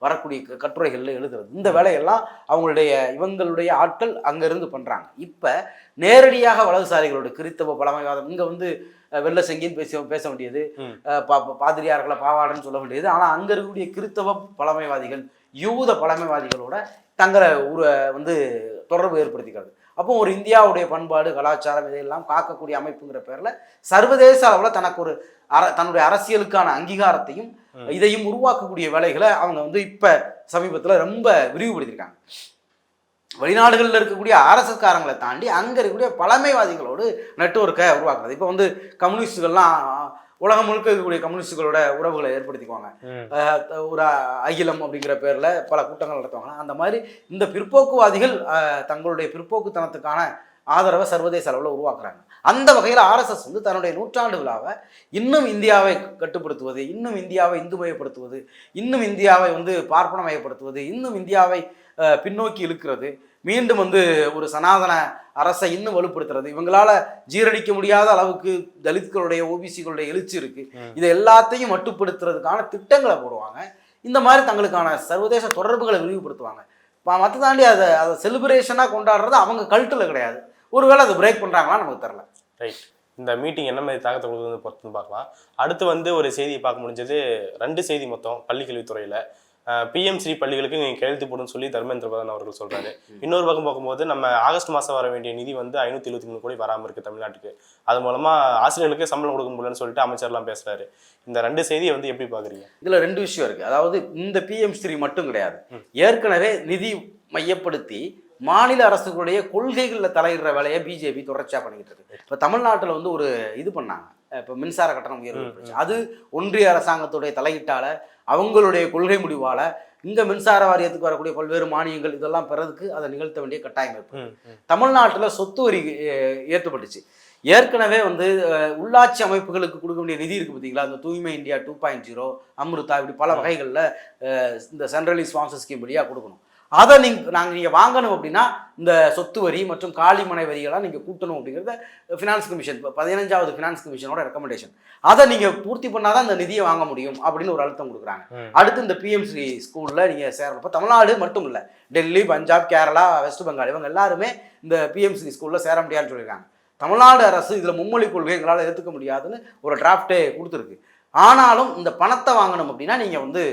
வரக்கூடிய க- கட்டுரைகளில் எழுதுறது. இந்த வேலையெல்லாம் அவங்களுடைய இவங்களுடைய ஆட்கள் அங்கேருந்து பண்ணுறாங்க இப்போ நேரடியாக வலதுசாரிகளோட கிறித்தவ பழமைவாதம் இங்கே வந்து வெள்ளை செங்கின்னு பேச பேச வேண்டியது. பாதிரியார்களை பாவாடன்னு சொல்ல வேண்டியது. ஆனால் அங்கே இருக்கக்கூடிய கிறித்தவ பழமைவாதிகள் யூத பழமைவாதிகளோட தங்களை உரு வந்து தொடர்பு ஏற்படுத்திக்கிறது. அப்போ ஒரு இந்தியாவுடைய பண்பாடு கலாச்சாரம் இதையெல்லாம் காக்கக்கூடிய அமைப்புங்கிற பேரில் சர்வதேச அளவில் தனக்கு ஒரு அர தன்னுடைய அரசியலுக்கான அங்கீகாரத்தையும். இதையும் உருவாக்கக்கூடிய வேலைகளை அவங்க வந்து இப்போ சமீபத்தில் ரொம்ப விரிவுபடுத்தியிருக்காங்க வெளிநாடுகளில் இருக்கக்கூடிய அரசுக்காரங்களை தாண்டி அங்கே இருக்கக்கூடிய பழமைவாதிகளோடு நெட்வொர்க்கை உருவாக்குறது. இப்போ வந்து கம்யூனிஸ்டுகள்லாம் உலகம் முழுக்க இருக்கக்கூடிய கம்யூனிஸ்டுகளோட உறவுகளை ஏற்படுத்திக்குவாங்க. ஒரு அகிலம் அப்படிங்கிற பேரில் பல கூட்டங்கள் நடத்துவாங்க. அந்த மாதிரி இந்த பிற்போக்குவாதிகள் தங்களுடைய பிற்போக்குத்தனத்துக்கான ஆதரவை சர்வதேச அளவில் உருவாக்குறாங்க. அந்த வகையில் ஆர்எஸ்எஸ் வந்து தன்னுடைய நூற்றாண்டு விழாவை இன்னும் இந்தியாவை கட்டுப்படுத்துவது இன்னும் இந்தியாவை இந்துமயப்படுத்துவது இன்னும் இந்தியாவை வந்து பார்ப்பனமயப்படுத்துவது இன்னும் இந்தியாவை பின்னோக்கி இழுக்கிறது மீண்டும் வந்து ஒரு சனாதன அரசை இன்னும் வலுப்படுத்துறது இவங்களால ஜீரணிக்க முடியாத அளவுக்கு தலித்களுடைய ஓபிசிகளுடைய எழுச்சி இருக்கு. இதை எல்லாத்தையும் மட்டுப்படுத்துறதுக்கான திட்டங்களை போடுவாங்க. இந்த மாதிரி தங்களுக்கான சர்வதேச தொடர்புகளை விரிவுபடுத்துவாங்க. மற்ற தாண்டி அதை அதை செலிப்ரேஷனாக கொண்டாடுறது அவங்க கல்ட்டில் கிடையாது. ஒருவேளை அதை பிரேக் பண்ணுறாங்களா நமக்கு தெரில ரைட் இந்த மீட்டிங் என்ன மாதிரி தாக்கத்தை கொடுக்குதுன்னு பொறுத்துன்னு பார்க்கலாம். அடுத்து வந்து ஒரு செய்தியை பார்க்க முடிஞ்சது ரெண்டு செய்தி மொத்தம் பள்ளிக்கல்வித்துறையில். பிஎம் ஸ்ரீ பள்ளிகளுக்கு நீங்கள் கையெழுத்து போடுன்னு சொல்லி தர்மேந்திர பிரதான் அவர்கள் சொல்றாரு. இன்னொரு பக்கம் பார்க்கும்போது நம்ம ஆகஸ்ட் மாதம் வர வேண்டிய நிதி வந்து ஐநூற்றி எழுபத்தி மூணு கோடி வராமல் இருக்கு தமிழ்நாட்டுக்கு. அது மூலமா ஆசிரியர்களுக்கு சம்பளம் கொடுக்க முடியலன்னு சொல்லிட்டு அமைச்சர்லாம் பேசுறாரு. இந்த ரெண்டு செய்தியை வந்து எப்படி பார்க்குறீங்க? இதில் ரெண்டு விஷயம் இருக்குது அதாவது இந்த பிஎம் ஸ்ரீ மட்டும் கிடையாது. ஏற்கனவே நிதி மையப்படுத்தி மாநில அரசுகளுடைய கொள்கைகளில் தலையிடுற வேலையை பிஜேபி தொடர்ச்சியாக பண்ணிக்கிட்டு இருக்கு. இப்போ தமிழ்நாட்டில் வந்து ஒரு இது பண்ணாங்க. இப்போ மின்சார கட்டணம் உயர்வு. அது ஒன்றிய அரசாங்கத்துடைய தலையீட்டால அவங்களுடைய கொள்கை முடிவால இங்கே மின்சார வாரியத்துக்கு வரக்கூடிய பல்வேறு மானியங்கள் இதெல்லாம் பெறதுக்கு அதை நிகழ்த்த வேண்டிய கட்டாயம் ம். தமிழ்நாட்டில் சொத்து வரி ஏற்றப்பட்டுச்சு ஏற்கனவே வந்து உள்ளாட்சி அமைப்புகளுக்கு கொடுக்க வேண்டிய நிதி இருக்குது பார்த்தீங்களா இந்த தூய்மை India two point zero Amruta இப்படி பல வகைகளில் இந்த சென்ட்ரலி ஸ்பான்சர் ஸ்கீம் வழியாக கொடுக்கணும். அதை நீங்கள் நாங்கள் நீங்கள் வாங்கணும் அப்படின்னா இந்த சொத்து வரி மற்றும் காலிமனை வரியெல்லாம் நீங்கள் கூட்டணும் அப்படிங்கிறத ஃபினான்ஸ் கமிஷன் இப்போ பதினஞ்சாவது ஃபினான்ஸ் கமிஷனோட ரெக்கமெண்டேஷன் அதை நீங்கள் பூர்த்தி பண்ணாதான் இந்த நிதியை வாங்க முடியும் அப்படின்னு ஒரு அழுத்தம் கொடுக்குறாங்க. அடுத்து இந்த பிஎம்சி ஸ்கூலில் நீங்கள் சேரணும். இப்போ தமிழ்நாடு மட்டும் இல்லை டெல்லி பஞ்சாப் கேரளா வெஸ்ட் பெங்கால் இவங்க எல்லாருமே இந்த பிஎம்சி ஸ்கூலில் சேர முடியாதுன்னு சொல்லியிருக்காங்க. தமிழ்நாடு அரசு இதில் மும்மொழி கொள்கை எங்களால் ஏற்றுக்க முடியாதுன்னு ஒரு டிராஃப்டே கொடுத்துருக்கு. ஆனாலும் இந்த பணத்தை வாங்கணும் அப்படின்னா நீங்கள் வந்து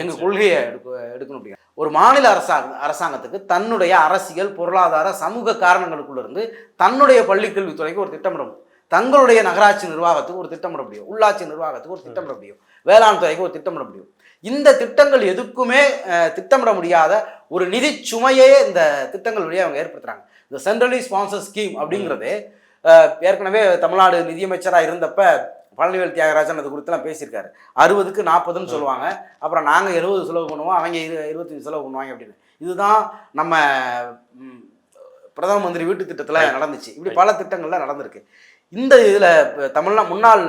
எங்கள் கொள்கையை எடுக்க எடுக்கணும் அப்படிங்க ஒரு மாநில அரசாங்க அரசாங்கத்துக்கு தன்னுடைய அரசியல் பொருளாதார சமூக காரணங்களுக்குள்ளேருந்து தன்னுடைய பள்ளிக்கல்வித்துறைக்கு ஒரு திட்டமிடணும். தங்களுடைய நகராட்சி நிர்வாகத்துக்கு ஒரு திட்டமிட முடியும். உள்ளாட்சி நிர்வாகத்துக்கு ஒரு திட்டமிட முடியும். வேளாண் துறைக்கு ஒரு திட்டமிட முடியும். இந்த திட்டங்கள் எதுக்குமே திட்டமிட முடியாத ஒரு நிதி சுமையே இந்த திட்டங்கள் வழியாக அவங்க ஏற்படுத்துகிறாங்க இந்த சென்ட்ரலி ஸ்பான்சர் ஸ்கீம் அப்படிங்கிறது ஏற்கனவே தமிழ்நாடு நிதியமைச்சராக இருந்தப்ப பழனிவேல் தியாகராஜன் அது குறித்துலாம் பேசியிருக்காரு. அறுபதுக்கு நாற்பதுன்னு சொல்லுவாங்க. அப்புறம் நாங்கள் எழுபது செலவு பண்ணுவோம் அவங்க இரு இருபத்தஞ்சு செலவு பண்ணுவாங்க அப்படின்னு. இதுதான் நம்ம பிரதம மந்திரி வீட்டு திட்டத்தில் நடந்துச்சு. இப்படி பல திட்டங்கள்ல நடந்திருக்கு. இந்த இதில் தமிழ்நா முன்னாள்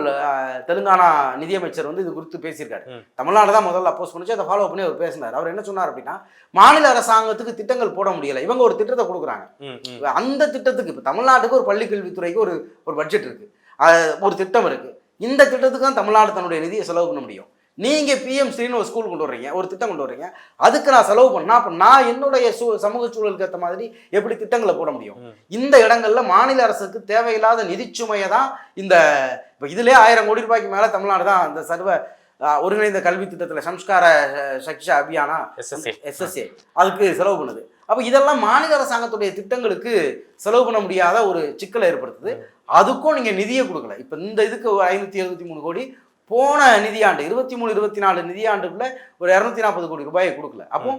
தெலுங்கானா நிதியமைச்சர் வந்து இது குறித்து பேசியிருக்காரு. தமிழ்நாடு தான் முதல்ல அப்போஸ் பண்ணிச்சு அதை ஃபாலோ பண்ணி அவர் பேசினார். அவர் என்ன சொன்னார் அப்படின்னா மாநில அரசாங்கத்துக்கு திட்டங்கள் போட முடியல. இவங்க ஒரு திட்டத்தை கொடுக்குறாங்க. அந்த திட்டத்துக்கு இப்போ தமிழ்நாட்டுக்கு ஒரு பள்ளி கல்வித்துறைக்கு ஒரு ஒரு பட்ஜெட் இருக்கு. அஹ் ஒரு திட்டம் இருக்கு. இந்த திட்டத்துக்கு தான் தமிழ்நாடு தன்னுடைய நிதியை செலவு பண்ண முடியும். நீங்க பிஎம் ஸ்ரீன்னு ஒரு ஸ்கூல் கொண்டு வர்றீங்க ஒரு திட்டம் கொண்டு வர்றீங்க. அதுக்கு நான் செலவு பண்ணா அப்ப நான் என்னுடைய சூ சமூக சூழலுக்கு ஏற்ற மாதிரி எப்படி திட்டங்களை போட முடியும். இந்த இடங்கள்ல மாநில அரசுக்கு தேவையில்லாத நிதிச்சுமையை தான் இந்த இப்போ இதுலயே ஆயிரம் கோடி ரூபாய்க்கு மேல தமிழ்நாடு தான் இந்த சர்வ ஒருங்கிணைந்த கல்வி திட்டத்துல சம்ஸ்கார சக்ஷா அபியானா எஸ்எஸ்ஏ அதுக்கு செலவு பண்ணுது. அப்போ இதெல்லாம் மாநில அரசாங்கத்துடைய திட்டங்களுக்கு செலவு பண்ண முடியாத ஒரு சிக்கலை ஏற்படுத்துது. அதுக்கும் நீங்கள் நிதியை கொடுக்கல. இப்போ இந்த இதுக்கு ஒரு ஐநூற்றி எழுபத்தி மூணு கோடி போன நிதியாண்டு இருபத்தி மூணு இருபத்தி நாலு நிதியாண்டுக்குள்ள ஒரு இரநூத்தி நாற்பது கோடி ரூபாயை கொடுக்கல. அப்போ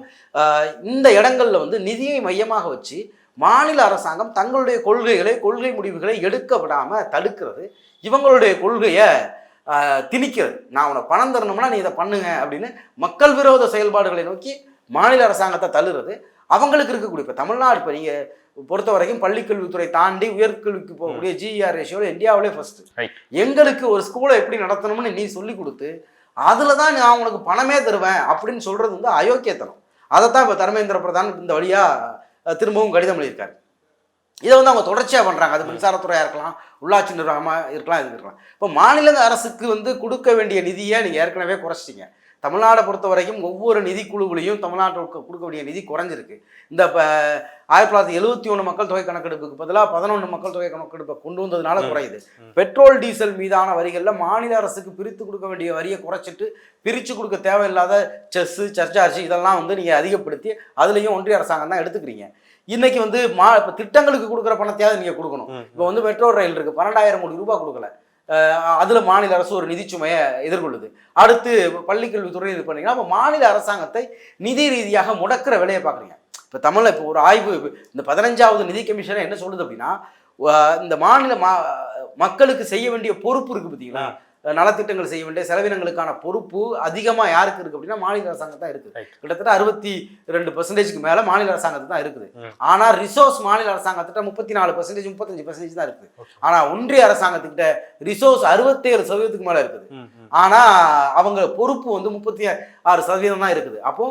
இந்த இடங்கள்ல வந்து நிதியை மையமாக வச்சு மாநில அரசாங்கம் தங்களுடைய கொள்கைகளை கொள்கை முடிவுகளை எடுக்க விடாம தடுக்கிறது. இவங்களுடைய கொள்கையை திணிக்கிறது. நான் உனக்கு பணம் தரணும்னா நீ இதை பண்ணுங்க அப்படின்னு மக்கள் விரோத செயல்பாடுகளை நோக்கி மாநில அரசாங்கத்தை தள்ளுறது. அவங்களுக்கு இருக்கக்கூடிய இப்போ தமிழ்நாடு இப்போ நீங்கள் பொறுத்த வரைக்கும் பள்ளிக்கல்வித்துறை தாண்டி உயர்கல்விக்கு போகக்கூடிய ஜிஆர் ரேஷியோவில் இந்தியாவிலே ஃபர்ஸ்ட் Right. எங்களுக்கு ஒரு ஸ்கூலை எப்படி நடத்தணும்னு நீ சொல்லி கொடுத்து அதில் தான் நான் உனக்கு பணமே தருவேன் அப்படின்னு சொல்கிறது வந்து அயோக்கியத்தனம். அதைத்தான் இப்போ தர்மேந்திர பிரதான் இந்த வழியாக திரும்பவும் கடிதம் எழுதியிருக்காரு. இதை வந்து அவங்க தொடர்ச்சியாக பண்ணுறாங்க அது மின்சாரத்துறையாக இருக்கலாம் உள்ளாட்சி நிர்வாகமாக இருக்கலாம் இது இருக்கலாம். இப்போ மாநில அரசுக்கு வந்து கொடுக்க வேண்டிய நிதியை நீங்கள் ஏற்கனவே குறைச்சிட்டீங்க. தமிழ்நாடை பொறுத்த வரைக்கும் ஒவ்வொரு நிதி குழுவிலையும் தமிழ்நாட்டுக்கு கொடுக்க வேண்டிய நிதி குறைஞ்சிருக்கு. இந்த இப்போ ஆயிரத்தி தொள்ளாயிரத்தி எழுபத்தி ஒன்று மக்கள் தொகை கணக்கெடுப்புக்கு பதிலாக பதினொன்று மக்கள் தொகை கணக்கெடுப்பை கொண்டு வந்ததுனால. குறையுது. பெட்ரோல் டீசல் மீதான வரிகளில் மாநில அரசுக்கு பிரித்து கொடுக்க வேண்டிய வரியை குறைச்சிட்டு பிரித்து கொடுக்க தேவையில்லாத செஸ்ஸு சர்ச்சார்ஜ் இதெல்லாம் வந்து நீங்கள் அதிகப்படுத்தி அதுலேயும் ஒன்றிய அரசாங்கம் தான் எடுத்துக்கிறீங்க. இன்னைக்கு வந்து மா இப்போ திட்டங்களுக்கு கொடுக்குற பணத்தையாவது நீங்கள் கொடுக்கணும். இப்போ வந்து மெட்ரோ ரயில் இருக்குது பன்னெண்டாயிரம் கோடி ரூபாய் கொடுக்கல. அதில் மாநில அரசு ஒரு நிதிச்சுமையை எதிர்கொள்ளுது. அடுத்து பள்ளிக்கல்வித்துறை இது பண்ணீங்கன்னா அப்போ மாநில அரசாங்கத்தை நிதி ரீதியாக முடக்கிற வேலையை பார்க்குறீங்க இப்போ தமிழில் இப்போ ஒரு ஆய்வு இந்த பதினஞ்சாவது நிதி கமிஷனை என்ன சொல்லுது அப்படின்னா இந்த மாநில மா மக்களுக்கு செய்ய வேண்டிய பொறுப்பு இருக்குது பார்த்தீங்களா நலத்திட்டங்கள் செய்ய வேண்டிய செலவினங்களுக்கான பொறுப்பு அதிகமாக யாருக்கு இருக்குது அப்படின்னா மாநில அரசாங்கம் தான் இருக்குது. கிட்டத்தட்ட அறுபத்தி ரெண்டு பர்சன்டேஜ்க்கு மேலே மாநில அரசாங்கத்துக்கு தான் இருக்குது. ஆனால் ரிசோர்ஸ் மாநில அரசாங்கத்திட்ட முப்பத்தி நாலு பர்சன்டேஜ் முப்பத்தஞ்சு பர்சன்டேஜ் தான் இருக்குது. ஆனால் ஒன்றிய அரசாங்கத்துக்கிட்ட ரிசோர்ஸ் அறுபத்தேழு சதவீதத்துக்கு மேலே இருக்குது. ஆனால் அவங்க பொறுப்பு வந்து முப்பத்தி ஆறு சதவீதம் தான் இருக்குது அப்போ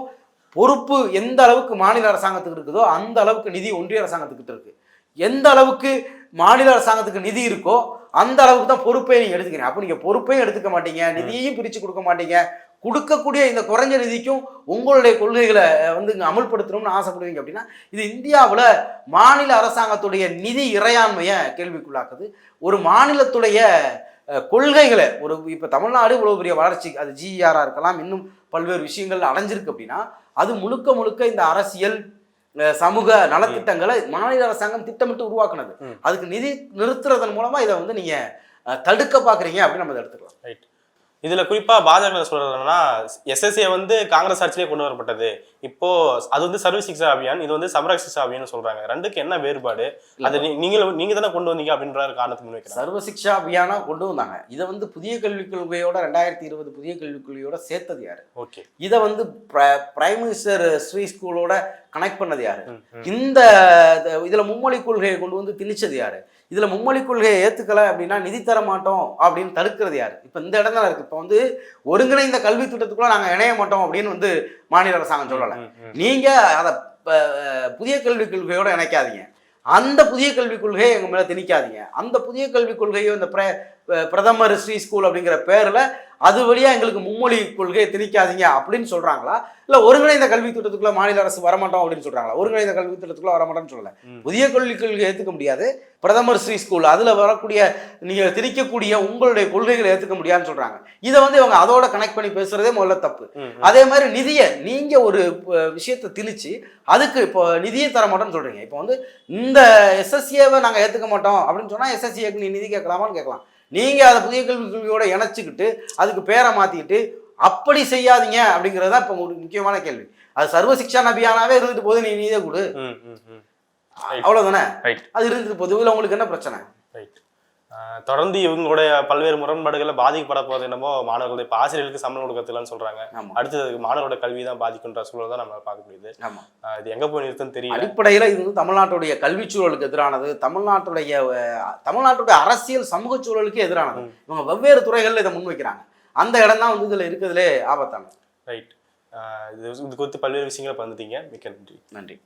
பொறுப்பு எந்த அளவுக்கு மாநில அரசாங்கத்துக்கு இருக்குதோ அந்த அளவுக்கு நிதி ஒன்றிய அரசாங்கத்துக்கிட்ட இருக்கு எந்த அளவுக்கு மாநில அரசாங்கத்துக்கு நிதி இருக்கோ அந்த அளவுக்கு தான் பொறுப்பை நீங்கள் எடுத்துக்கிறீங்க அப்போ நீங்கள் பொறுப்பையும் எடுத்துக்க மாட்டீங்க. நிதியையும் பிரித்து கொடுக்க மாட்டீங்க. கொடுக்கக்கூடிய இந்த குறைஞ்ச நிதிக்கும் உங்களுடைய கொள்கைகளை வந்து இங்கே அமல்படுத்தணும்னு ஆசைப்படுவீங்க அப்படின்னா இது இந்தியாவில் மாநில அரசாங்கத்துடைய நிதி இறையாண்மையை கேள்விக்குள்ளாக்குது. ஒரு மாநிலத்துடைய கொள்கைகளை ஒரு இப்போ தமிழ்நாடு இவ்வளோ பெரிய வளர்ச்சி அது ஜிஆராக இருக்கலாம் இன்னும் பல்வேறு விஷயங்கள் அடைஞ்சிருக்கு அப்படின்னா அது முழுக்க முழுக்க இந்த அரசியல் சமூக நலத்திட்டங்களை மாநில அரசாங்கம் திட்டமிட்டு உருவாக்குனது. அதுக்கு நிதி நிறுத்துறதன் மூலமா இதை வந்து நீங்க தடுக்க பாக்குறீங்க அப்படின்னு நம்ம எடுத்துக்கலாம். ரைட் இதுல குறிப்பா பாஜக என்னன்னா எஸ்எஸ்ஏ வந்து காங்கிரஸ் ஆட்சியிலே கொண்டு வரப்பட்டது. இப்போ அது வந்து சர்வ சிக்ஷா அபியான் இது வந்து சமரக சிக்ஷா அபியான் சொல்றாங்க. ரெண்டுக்கு என்ன வேறுபாடு? அது நீ- நீங்க நீங்க தானே கொண்டு வந்தீங்க அப்படின்ற ஒரு காரணத்தை முன்வைக்கிறாங்க. சர்வ சிக்ஷா அபியானா கொண்டு வந்தாங்க. இதை வந்து புதிய கல்விக் கொள்கையோட ரெண்டாயிரத்தி இருபது புதிய கல்விக் கொள்கையோட சேர்த்தது யாரு? ஓகே. இதை வந்து பிரைம் மினிஸ்டர் ஸ்ரீ ஸ்கூலோட கனெக்ட் பண்ணது யாரு. இந்த இதுல மும்மொழி கொள்கையை கொண்டு வந்து திணிச்சது யாரு? இதுல மும்மொழி கொள்கையை ஏத்துக்கல அப்படின்னா நிதி தர மாட்டோம் அப்படின்னு தடுக்கிறது யாரு? இப்ப இந்த இடம் தான் இருக்கு. இப்ப வந்து ஒருங்கிணைந்த கல்வி திட்டத்துக்குள்ள நாங்க இணைய மாட்டோம் அப்படின்னு வந்து மாநில அரசாங்கம் சொல்லல. ம், ம். நீங்க அதை புதிய கல்விக் கொள்கையோட இணைக்காதீங்க. அந்த புதிய கல்விக் கொள்கையை எங்க மேல திணிக்காதீங்க. அந்த புதிய கல்விக் கொள்கையை இந்த பிர பிரதமர் ஸ்ரீ ஸ்கூல் அப்படிங்கிற பேர்ல அது வழியா எங்களுக்கு மும்மொழி கொள்கையை திணிக்காதீங்க அப்படின்னு சொல்றாங்களா? இல்ல ஒருங்கிணைந்த கல்வி திட்டத்துக்குள்ள மாநில அரசு வரமாட்டோம் அப்படின்னு சொல்றாங்களா? ஒருங்கிணைந்த கல்வி திட்டத்துக்குள்ள வரமாட்டோம்னு சொல்லல. புதிய கல்விக் கொள்கையை ஏத்துக்க முடியாது. பிரதமர் ஸ்ரீ ஸ்கூல் அதுல வரக்கூடிய நீங்க திணிக்கக்கூடிய உங்களுடைய கொள்கைகளை ஏத்துக்க முடியாதுன்னு சொல்றாங்க. இதை வந்து இவங்க அதோட கனெக்ட் பண்ணி பேசுறதே முதல்ல தப்பு. அதே மாதிரி நிதியை நீங்க ஒரு விஷயத்தை திணிச்சு அதுக்கு இப்போ நிதியை தர மாட்டோம்னு சொல்றீங்க. இப்போ வந்து இந்த எஸ்எஸ்சிஏவை நாங்க ஏத்துக்க மாட்டோம் அப்படின்னு சொன்னா எஸ்எஸ்சிஏக்கு நீ நிதி கேட்கலாமான்னு கேட்கலாம். நீங்க அதை புதிய கல்விக் கொள்கையோட இணைச்சிக்கிட்டு அதுக்கு பேரை மாத்திக்கிட்டு அப்படி செய்யாதீங்க அப்படிங்கிறது தான் இப்போ ஒரு முக்கியமான கேள்வி. அது சர்வ சிக்ஷா அபியானாவே இருந்துட்டு போது நீ நீதே கொடு. ரைட் அது இருந்துட்டு போகுது. இதுல உங்களுக்கு என்ன பிரச்சனை? ரைட் தொடர்ந்து இவங்களுடைய பல்வேறு முரண்பாடுகளை பாதிக்கப்பட போறது என்னமோ மாணவர்களுடைய இப்ப ஆசிரியர்களுக்கு சம்பளம் கொடுக்கறதுலன்னு சொல்றாங்க. அடுத்தது மாணவரோட கல்வி தான் பாதிக்குன்ற சூழல் தான் நம்ம பார்க்க முடியுது. இது எங்க போய் நிறுத்துன்னு தெரியல. அடிப்படையில் இது வந்து தமிழ்நாட்டுடைய கல்விச் சூழலுக்கு எதிரானது தமிழ்நாட்டுடைய தமிழ்நாட்டுடைய அரசியல் சமூக சூழலுக்கு எதிரானது. இவங்க வெவ்வேறு துறைகளில் இதை முன்வைக்கிறாங்க. அந்த இடம் தான் வந்து இதில் இருக்கிறதுலே ஆபத்தானது. ரைட் இது இது குறித்து பல்வேறு விஷயங்களை பகிர்ந்துட்டீங்க. மிக்க நன்றி. நன்றி.